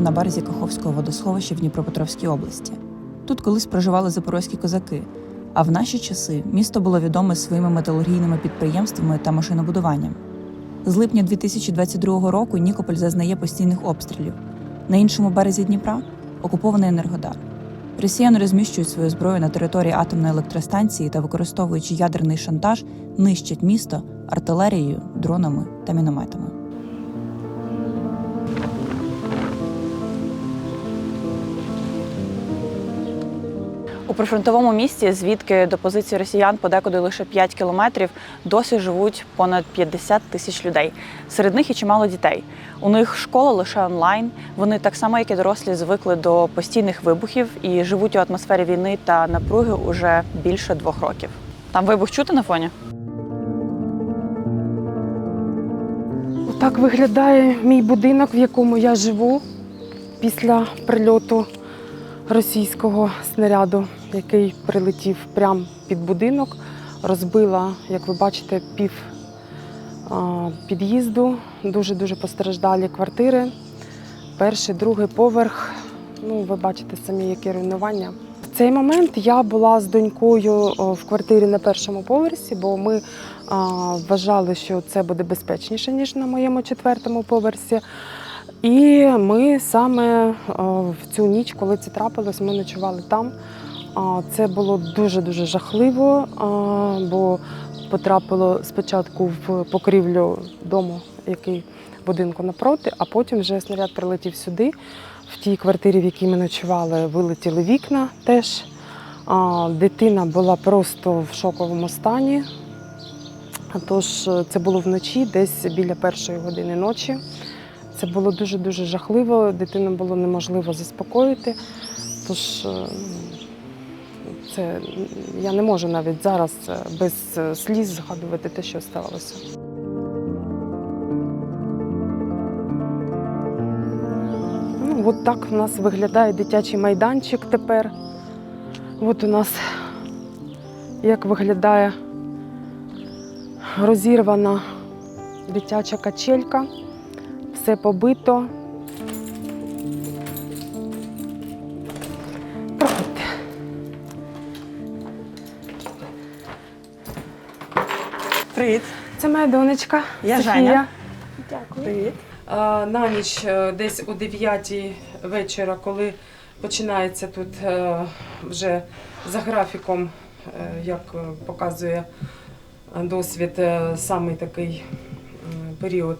Нікополь на березі Каховського водосховища в Дніпропетровській області. Тут колись проживали запорозькі козаки. А в наші часи місто було відоме своїми металургійними підприємствами та машинобудуванням. З липня 2022 року Нікополь зазнає постійних обстрілів. На іншому березі Дніпра окупований Енергодар. Росіяни розміщують свою зброю на території атомної електростанції та, використовуючи ядерний шантаж, нищать місто артилерією, дронами та мінометами. У прифронтовому місті, звідки до позиції росіян подекуди лише 5 кілометрів, досі живуть понад 50 тисяч людей. Серед них і чимало дітей. У них школа лише онлайн. Вони так само, як і дорослі, звикли до постійних вибухів і живуть у атмосфері війни та напруги уже більше двох років. Там вибух чути на фоні? Так виглядає мій будинок, в якому я живу після прильоту російського снаряду, який прилетів прямо під будинок. Розбила, як ви бачите, пів під'їзду. Дуже-дуже постраждалі квартири. Перший, другий поверх. Ну, ви бачите самі, яке руйнування. В цей момент я була з донькою в квартирі на першому поверсі, бо ми вважали, що це буде безпечніше, ніж на моєму четвертому поверсі. І ми саме в цю ніч, коли це трапилось, ми ночували там. Це було дуже-дуже жахливо, бо потрапило спочатку в покрівлю дому, який будинку напроти, а потім вже снаряд прилетів сюди. В тій квартирі, в якій ми ночували, вилетіли вікна теж. Дитина була просто в шоковому стані. Тож е, це було вночі, десь біля першої години ночі. Це було дуже-дуже жахливо, дитину було неможливо заспокоїти. Тож е, це я не можу навіть зараз е, без е, сліз згадувати те, що сталося. Ну, от так у нас виглядає дитячий майданчик тепер. От у нас як виглядає розірвана дитяча качелька, все побито. Привіт, Це моя донечка. Я Софія. Женя. Привіт. На ніч е, десь о 9 вечора, коли починається тут е, вже за графіком, е, як показує досвід, самий такий період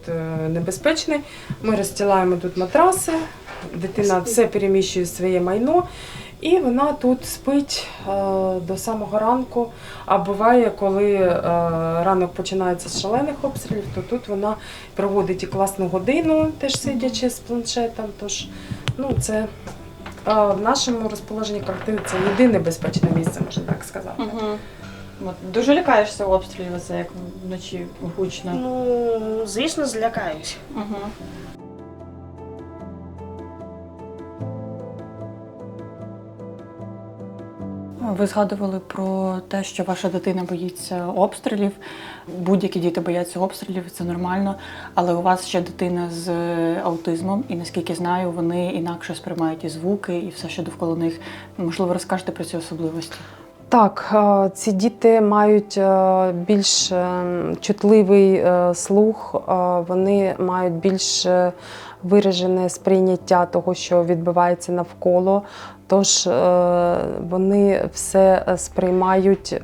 небезпечний. Ми розстилаємо тут матраси, дитина все переміщує своє майно. І вона тут спить е, до самого ранку. А буває, коли е, ранок починається з шалених обстрілів, то тут вона проводить і класну годину, теж сидячи з планшетом. Тож ну, це е, в нашому розположенні квартири це єдине безпечне місце, можна так сказати. Угу. От, дуже лякаєшся обстрілів, це як вночі гучно. Ну, звісно, злякаюсь. Угу. Ви згадували про те, що ваша дитина боїться обстрілів. Будь-які діти бояться обстрілів, це нормально. Але у вас ще дитина з аутизмом, і наскільки знаю, вони інакше сприймають і звуки, і все, що довкола них. Можливо, розкажете про ці особливості. Так, е, ці діти мають е, більш е, чутливий е, слух, е, вони мають більш е, виражене сприйняття того, що відбувається навколо. Тож е, вони все сприймають е,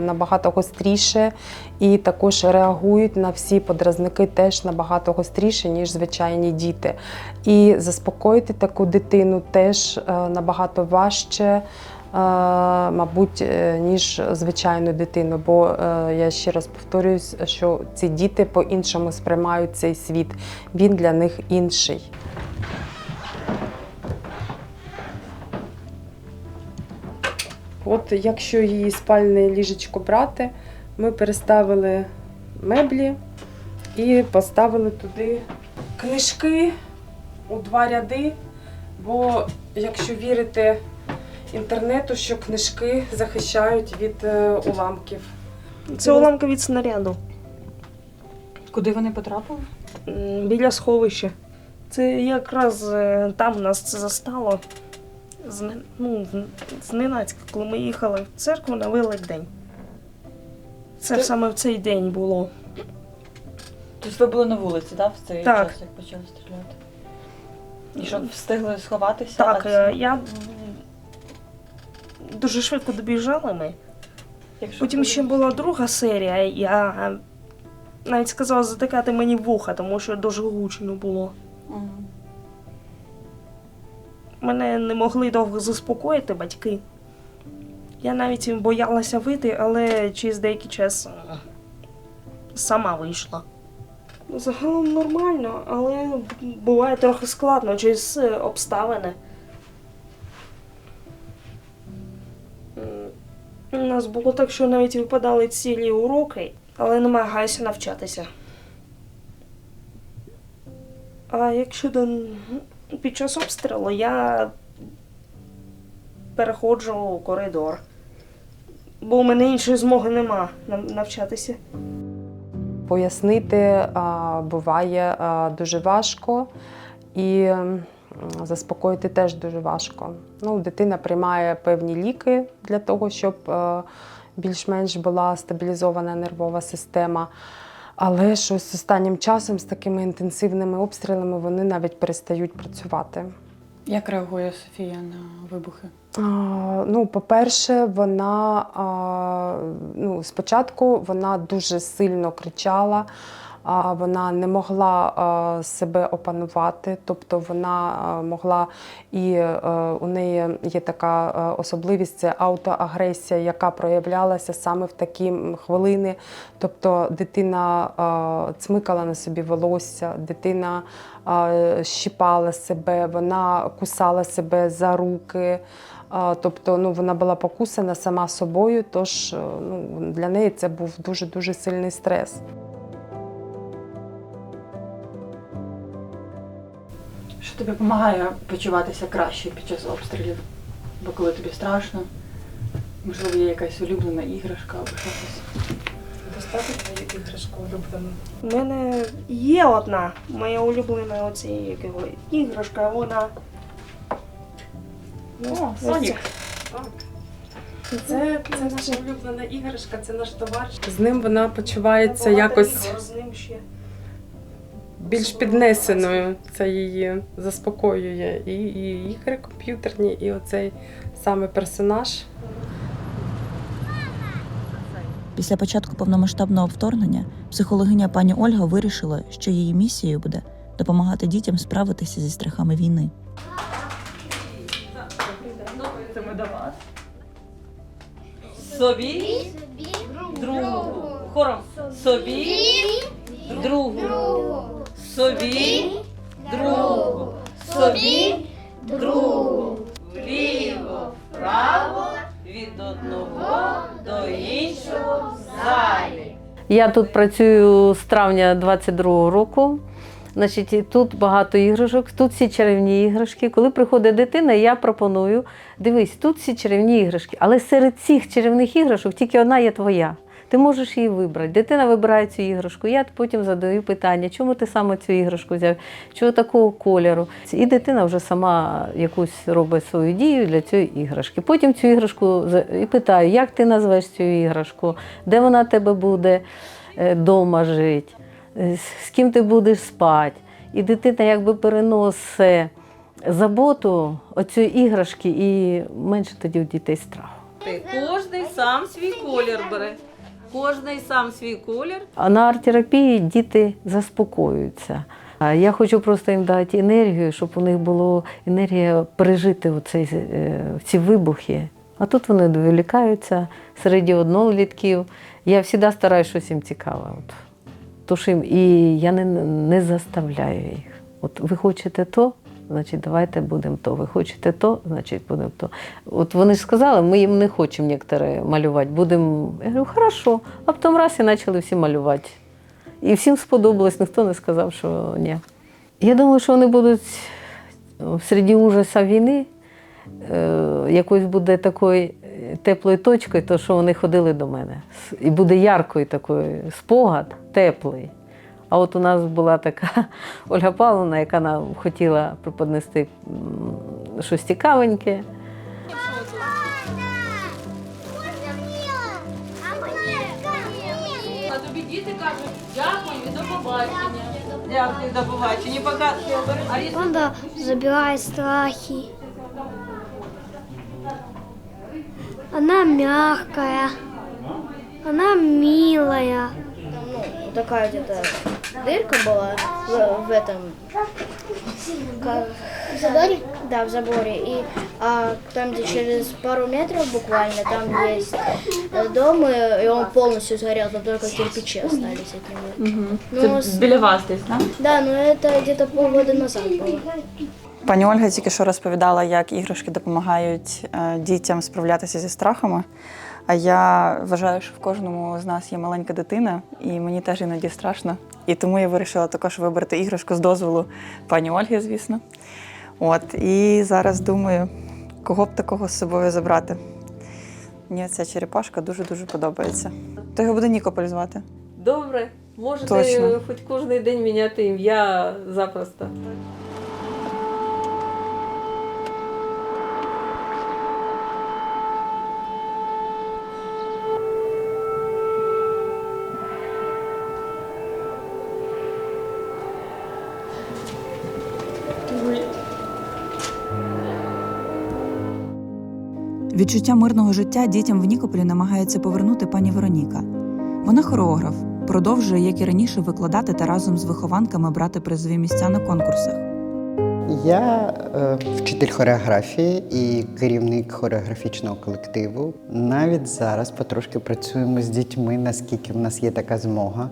набагато гостріше і також реагують на всі подразники теж набагато гостріше, ніж звичайні діти. І заспокоїти таку дитину теж е, набагато важче. е, Мабуть, е, ніж звичайну дитину, бо е, я ще раз повторююсь, що ці діти по-іншому сприймають цей світ. Він для них інший. От якщо її спальне ліжечко брати, ми переставили меблі і поставили туди книжки у два ряди. Бо якщо вірити інтернету, що книжки захищають від е, уламків. Це уламка від снаряду. Куди вони потрапили? Біля сховища. Це якраз е, там нас це застало. Ну, зненацька, коли ми їхали в церкву на Великдень. Це Ти- саме в цей день було. Тобто ви були на вулиці, так, в цей Так. час, як почали стріляти? І що, встигли сховатися? Так, А це- е, я дуже швидко добіжали ми. якщо Потім ще була друга серія, я навіть сказала затикати мені вуха, тому що дуже гучно було. Мгм. Мене не могли довго заспокоїти батьки. Я навіть боялася вийти, але через деякий час е, сама вийшла. Загалом нормально, але буває трохи складно через е, обставини. У нас було так, що навіть випадали цілі уроки, але намагаюся навчатися. А якщо до під час обстрілу я переходжу у коридор, бо у мене іншої змоги нема навчатися. Пояснити буває дуже важко і заспокоїти теж дуже важко. Ну, дитина приймає певні ліки для того, щоб е, більш-менш була стабілізована нервова система. Але щось останнім часом з такими інтенсивними обстрілами вони навіть перестають працювати. Як реагує Софія на вибухи? А, Ну, по-перше, вона а, ну, спочатку вона дуже сильно кричала, вона не могла себе опанувати, тобто вона могла і у неї є така особливість це аутоагресія, яка проявлялася саме в такі хвилини. Тобто дитина цмикала на собі волосся, дитина а, щипала себе, вона кусала себе за руки. Тобто ну, вона була покусана сама собою, тож ну, для неї це був дуже-дуже сильний стрес. Що тобі допомагає почуватися краще під час обстрілів? Бо коли тобі страшно, можливо, є якась улюблена іграшка або щось. Достатньо іграшку улюблену. У мене є одна моя улюблена оці як його, іграшка, вона. О, ось Сонік. Це, це наша улюблена іграшка, це наш товариш. З ним вона почувається якось ігор з ним ще. Більш піднесеною. Це її заспокоює. І, і ігри комп'ютерні, і оцей саме персонаж. Після початку повномасштабного вторгнення психологиня пані Ольга вирішила, що її місією буде допомагати дітям справитися зі страхами війни. Це ми до вас. Собі, другу. Хором. Собі, другу. Собі, другу. Собі, другу. Вліво, вправо, від одного до іншого залі. Я тут працюю з травня 22-го року. Значить, тут багато іграшок, тут всі чарівні іграшки. Коли приходить дитина, я пропоную: дивись, тут всі чарівні іграшки, але серед цих чарівних іграшок тільки одна є твоя. Ти можеш її вибрати. Дитина вибирає цю іграшку. Я потім задаю питання, чому ти саме цю іграшку взяв, чого такого кольору. І дитина вже сама якусь робить свою дію для цієї іграшки. Потім цю іграшку і питаю, як ти назвеш цю іграшку, де вона тебе буде вдома жити, е, з ким ти будеш спати. І дитина якби переносить заботу оцієї іграшки і менше тоді у дітей страху. Кожний сам свій колір бере. Кожний сам свій колір. А на арт-терапії діти заспокоюються. Я хочу просто їм дати енергію, щоб у них була енергія пережити оцей, е, ці вибухи. А тут вони доволікаються серед однолітків. Я завжди стараюся щось їм цікаве. От. Тож їм, і я не, не заставляю їх. От ви хочете то, значить давайте будемо то. Ви хочете то, значить будемо то. От вони ж сказали, ми їм не хочемо некоторі малювати. Будемо. Я говорю, хорошо. А потім раз і почали всі малювати. І всім сподобалось, ніхто не сказав, що ні. Я думаю, що вони будуть в середі ужаса війни, е, якось буде такою теплою точкою, то що вони ходили до мене. І буде яркою такою спогад, теплий. А от у нас була така Ольга Павловна, яка нам хотіла преподнести щось цікавеньке. А тобі діти кажуть, дякую і до побачення. Дякую, до побачення. Пока. Забирает страхи. Она мягкая. Она милая ну, такая где-то дырка была в, в этом как- В заборе? да, в заборе. И а, там, где через пару метров буквально, там есть э, дом, и, и он полностью сгорел, там только кирпичи остались от него. Ну, с- біля вас десь, так? да, но это где-то полгода назад было. Пані Ольга тільки що розповідала, як іграшки допомагають е, дітям справлятися зі страхами. А я вважаю, що в кожному з нас є маленька дитина, і мені теж іноді страшно. І тому я вирішила також вибрати іграшку з дозволу пані Ольги, звісно. От, і зараз думаю, кого б такого з собою забрати. Мені ця черепашка дуже-дуже подобається. То його буде Нікополь звати. Добре, можете Точно. хоч кожен день міняти ім'я запросто. Відчуття мирного життя дітям в Нікополі намагається повернути пані Вероніка. Вона хореограф, продовжує, як і раніше, викладати та разом з вихованками брати призові місця на конкурсах. Я е, вчитель хореографії і керівник хореографічного колективу. Навіть зараз потрошки працюємо з дітьми, наскільки в нас є така змога.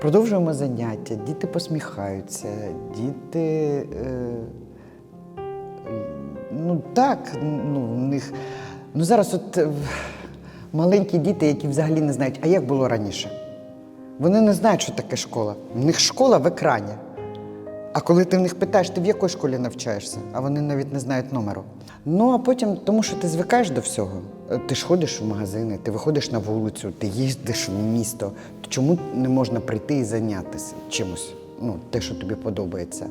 Продовжуємо заняття, діти посміхаються, діти. Е, ну так, ну, в них. Ну зараз от е, маленькі діти, які взагалі не знають, а як було раніше. Вони не знають, що таке школа. В них школа в екрані. А коли ти в них питаєш, ти в якій школі навчаєшся, а вони навіть не знають номеру. Ну а потім, тому що ти звикаєш до всього, Е, ти ж ходиш в магазини, ти виходиш на вулицю, ти їздиш в місто. Чому не можна прийти і зайнятися чимось? Ну, те, що тобі подобається.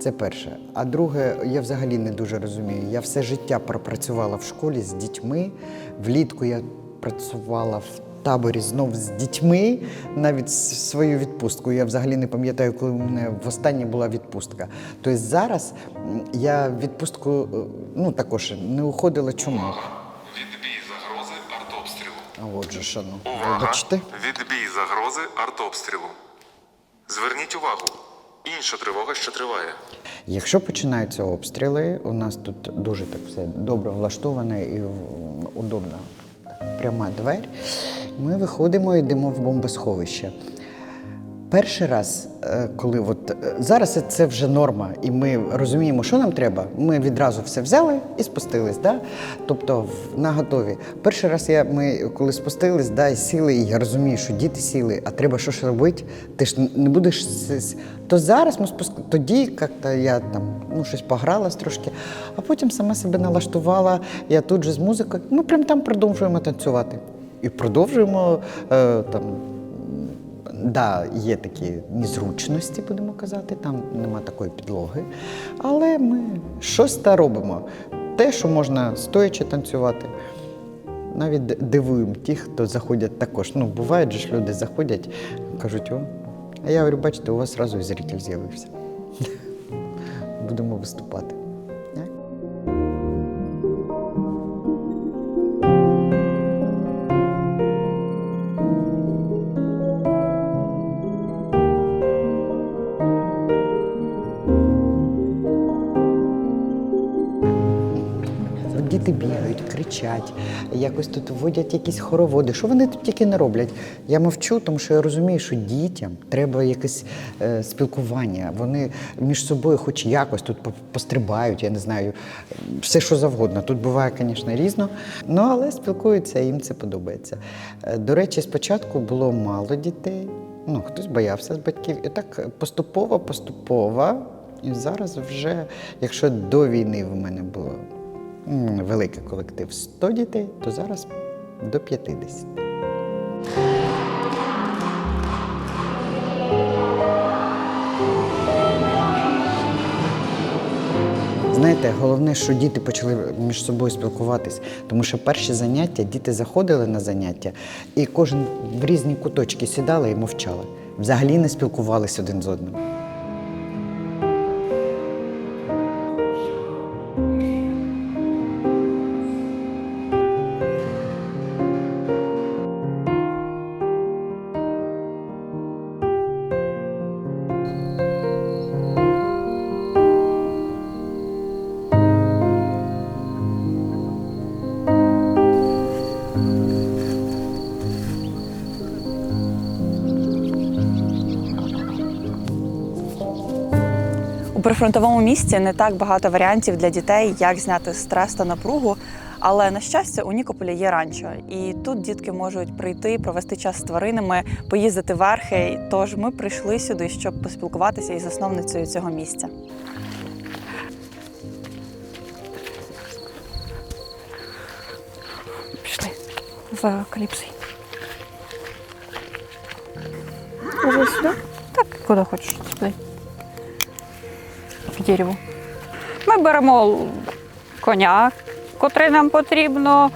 Це перше. А друге, я взагалі не дуже розумію. Я все життя пропрацювала в школі з дітьми. Влітку я працювала в таборі знов з дітьми, навіть свою відпустку. Я взагалі не пам'ятаю, коли у мене востаннє була відпустка. Тобто зараз я в відпустку е, ну, також не уходила. Чому? Відбій загрози артобстрілу. А отже, що ну, Увага! вибачте. Відбій загрози артобстрілу. Зверніть увагу. Інша тривога, що триває. Якщо починаються обстріли, у нас тут дуже так все добре влаштоване і удобна. Пряма двері. Ми виходимо і йдемо в бомбосховище. Перший раз, е, коли от е, зараз це вже норма, і ми розуміємо, що нам треба. Ми відразу все взяли і спустились. Да? Тобто на готові. Перший раз я, ми коли спустились, да, і сіли, і я розумію, що діти сіли, а треба щось робити. Ти ж не будеш. То зараз ми спуск... тоді як-то я там ну, щось погралась трошки, а потім сама себе налаштувала. Я тут же з музикою. Ми прям там продовжуємо танцювати. І продовжуємо е, там. Да, є такі незручності, будемо казати, там нема такої підлоги. Але ми щось та робимо. Те, що можна стоячи танцювати. Навіть дивуємо тих, хто заходять також. Ну, бувають ж люди заходять, кажуть, о. А я говорю, бачите, у вас одразу зритель з'явився. Будемо виступати. Кричать, якось тут вводять якісь хороводи. Що вони тут тільки не роблять? Я мовчу, тому що я розумію, що дітям треба якесь е, спілкування. Вони між собою, хоч якось тут пострибають, я не знаю, все що завгодно. Тут буває, звісно, різно. Ну, але спілкуються, їм це подобається. Е, До речі, спочатку було мало дітей. Ну, хтось боявся з батьків. І так поступово, поступово. І зараз вже, якщо до війни в мене було великий колектив 100 дітей, то зараз до 50. Знаєте, головне, що діти почали між собою спілкуватись, тому що перші заняття діти заходили на заняття, і кожен в різні куточки сідали і мовчали. Взагалі не спілкувалися один з одним. Прифронтовому місті не так багато варіантів для дітей, як зняти стрес та напругу. Але на щастя, у Нікополі є ранчо, і тут дітки можуть прийти, провести час з тваринами, поїздити верхи. Тож ми прийшли сюди, щоб поспілкуватися із засновницею цього місця. Пішли за каліпсой. Уже сюда? Так, куди хочеш сюди. Дереву. Ми беремо коня, котрий нам потрібно,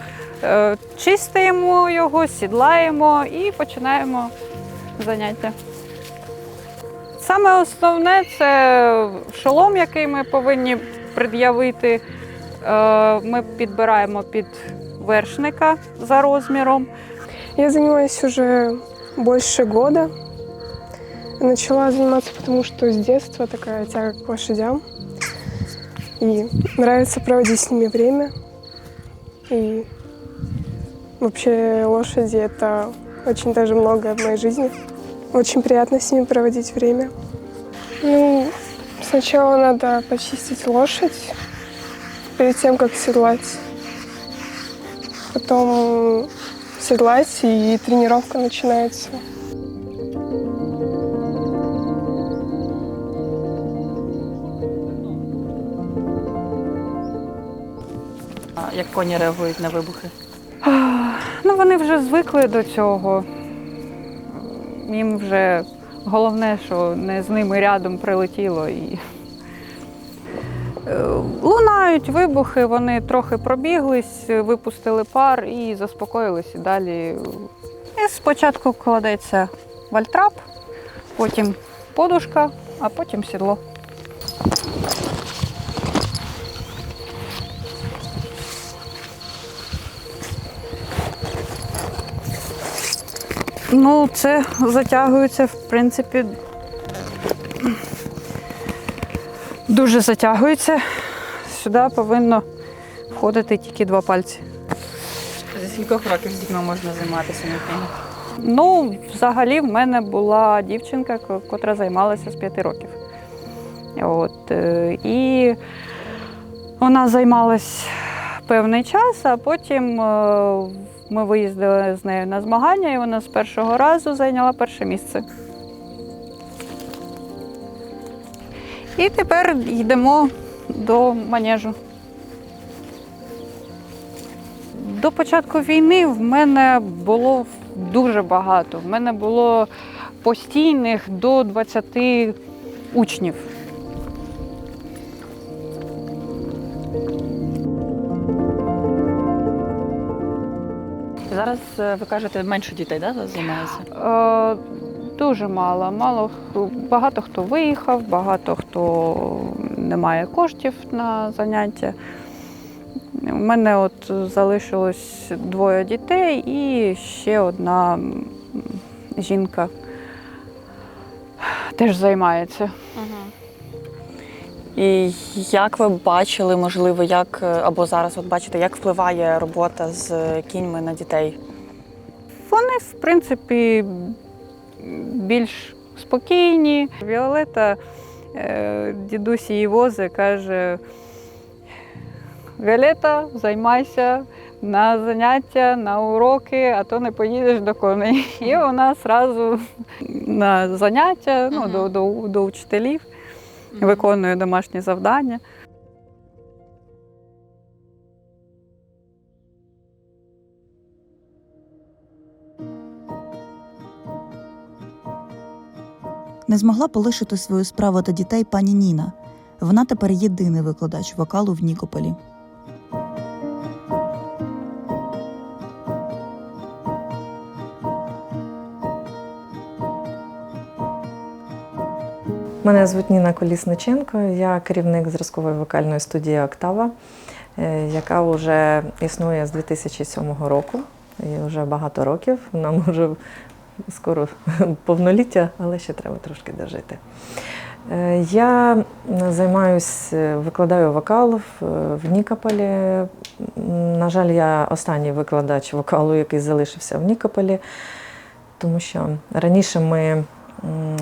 е, чистимо його, сідлаємо і починаємо заняття. Саме основне це шолом, який ми повинні пред'явити. Е, Ми підбираємо під вершника за розміром. Я занимаюсь уже больше года. Начала заниматься, потому что с детства такая тяга к лошадям. И нравится проводить с ними время. И вообще лошади — это очень даже многое в моей жизни. Очень приятно с ними проводить время. Ну, сначала надо почистить лошадь перед тем, как седлать. Потом седлать, и тренировка начинается. Як коні реагують на вибухи? Ну, вони вже звикли до цього. Їм вже головне, що не з ними рядом прилетіло і. Е, Лунають вибухи, вони трохи пробіглись, випустили пар і заспокоїлись і далі. І спочатку кладеться вальтрап, потім подушка, а потім сідло. Ну, це затягується, в принципі. Дуже затягується. Сюди повинно входити тільки два пальці. За скількох років з дітьми можна займатися Ніна? Ну, взагалі, в мене була дівчинка, котра займалася з п'яти років. От, е, і вона займалась певний час, а потім е, ми виїздили з нею на змагання, і вона з першого разу зайняла перше місце. І тепер йдемо до манежу. До початку війни в мене було дуже багато. В мене було постійних до 20 учнів. Зараз е, ви кажете, менше дітей да, займається? Е, дуже мало. Мало багато хто виїхав, багато хто не має коштів на заняття. У мене от залишилось двоє дітей і ще одна м, жінка теж займається. І як ви бачили, можливо, як е, або зараз от бачите, як впливає робота з кіньми на дітей? Вони, в принципі, більш спокійні. Віолета, е, дідусь її вози, каже: Віолета, займайся на заняття, на уроки, а то не поїдеш до коней. І вона одразу на заняття ну, до, до, до учителів виконує домашні завдання. Не змогла полишити свою справу та дітей пані Ніна. Вона тепер єдиний викладач вокалу в Нікополі. Мене звуть Ніна Колісниченко, я керівник зразкової вокальної студії Октава, е, яка вже існує з 2007 року. І вже багато років. Нам вже скоро повноліття, але ще треба трошки дожити. Е, Я займаюся, викладаю вокал в, Нікополі. На жаль, я останній викладач вокалу, який залишився в Нікополі, тому що раніше ми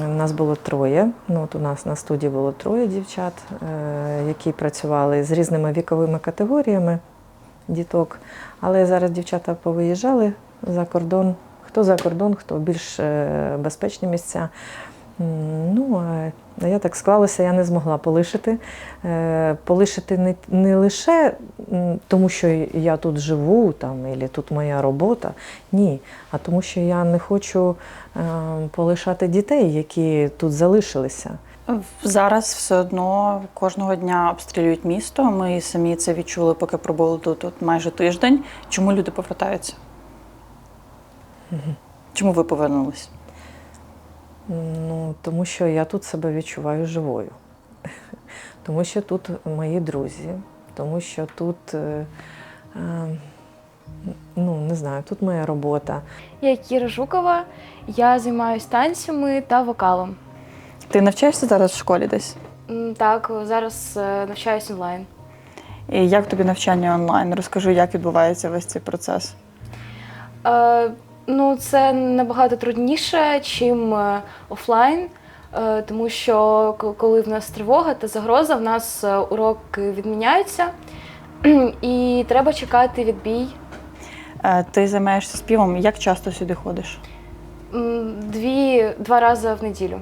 Нас було троє. Ну, от у нас на студії було троє дівчат, е, які працювали з різними віковими категоріями діток. Але зараз дівчата повиїжджали за кордон. Хто за кордон, хто більш е, безпечні місця. Ну, а я так склалося, я не змогла полишити. Е, Полишити не, не лише тому, що я тут живу, там, або тут моя робота, ні, а тому, що я не хочу е, полишати дітей, які тут залишилися. Зараз все одно кожного дня обстрілюють місто. Ми самі це відчули, поки пробули тут, тут майже тиждень. Чому люди повертаються? Чому ви повернулись? Ну, тому що я тут себе відчуваю живою. Тому що тут мої друзі, тому що тут, е, е, ну, не знаю, тут моя робота. Я Кіра Жукова, я займаюся танцями та вокалом. Ти навчаєшся зараз в школі десь? Так, зараз е, навчаюсь онлайн. І як тобі навчання онлайн? Розкажи, як відбувається весь цей процес. Ну, це набагато трудніше, чим е, офлайн, е, тому що коли в нас тривога та загроза, в нас е, уроки відміняються, і треба чекати відбій. Ти займаєшся співом. Як часто сюди ходиш? Дві, два рази в неділю.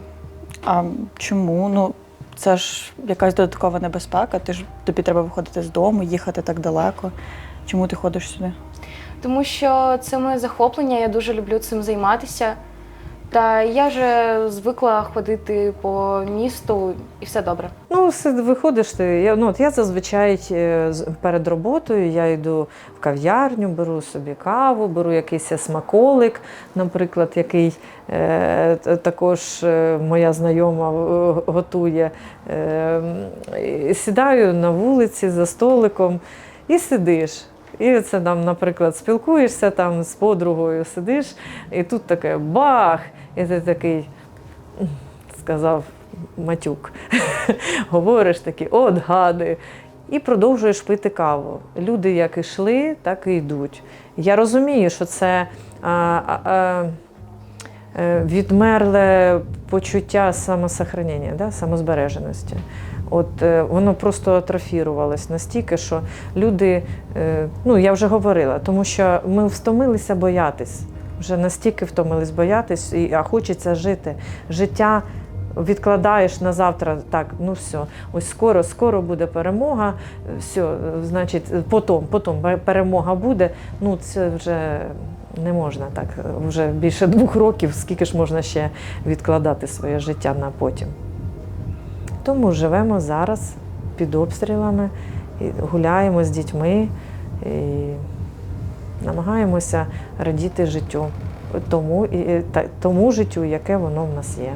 А чому? Ну, це ж якась додаткова небезпека. Ти ж тобі треба виходити з дому, їхати так далеко. Чому ти ходиш сюди? Тому що це моє захоплення, я дуже люблю цим займатися. Та я вже звикла ходити по місту і все добре. Ну, виходиш ти. Я, ну, от я зазвичай е, перед роботою я йду в кав'ярню, беру собі каву, беру якийсь смаколик, наприклад, який е, також е, моя знайома е, готує. Е, сідаю на вулиці за столиком і сидиш. І це там, наприклад, спілкуєшся там з подругою, сидиш, і тут таке бах! І ти такий сказав матюк. Говориш такі, от гади. І продовжуєш пити каву. Люди як йшли, так і йдуть. Я розумію, що це а, а, а, е, відмерле почуття самосохранення, да, самозбереженості. От е, воно просто атрофірувалось настільки, що люди, е, ну я вже говорила, тому що ми втомилися боятись. Вже настільки втомились боятись, і, а хочеться жити. Життя відкладаєш на завтра, так, ну все, ось скоро, скоро буде перемога, все, значить, потім, потім перемога буде. Ну, це вже не можна так. Вже більше двох років, скільки ж можна ще відкладати своє життя на потім. Тому живемо зараз під обстрілами, гуляємо з дітьми і намагаємося радіти життю, тому, тому життю, яке воно в нас є.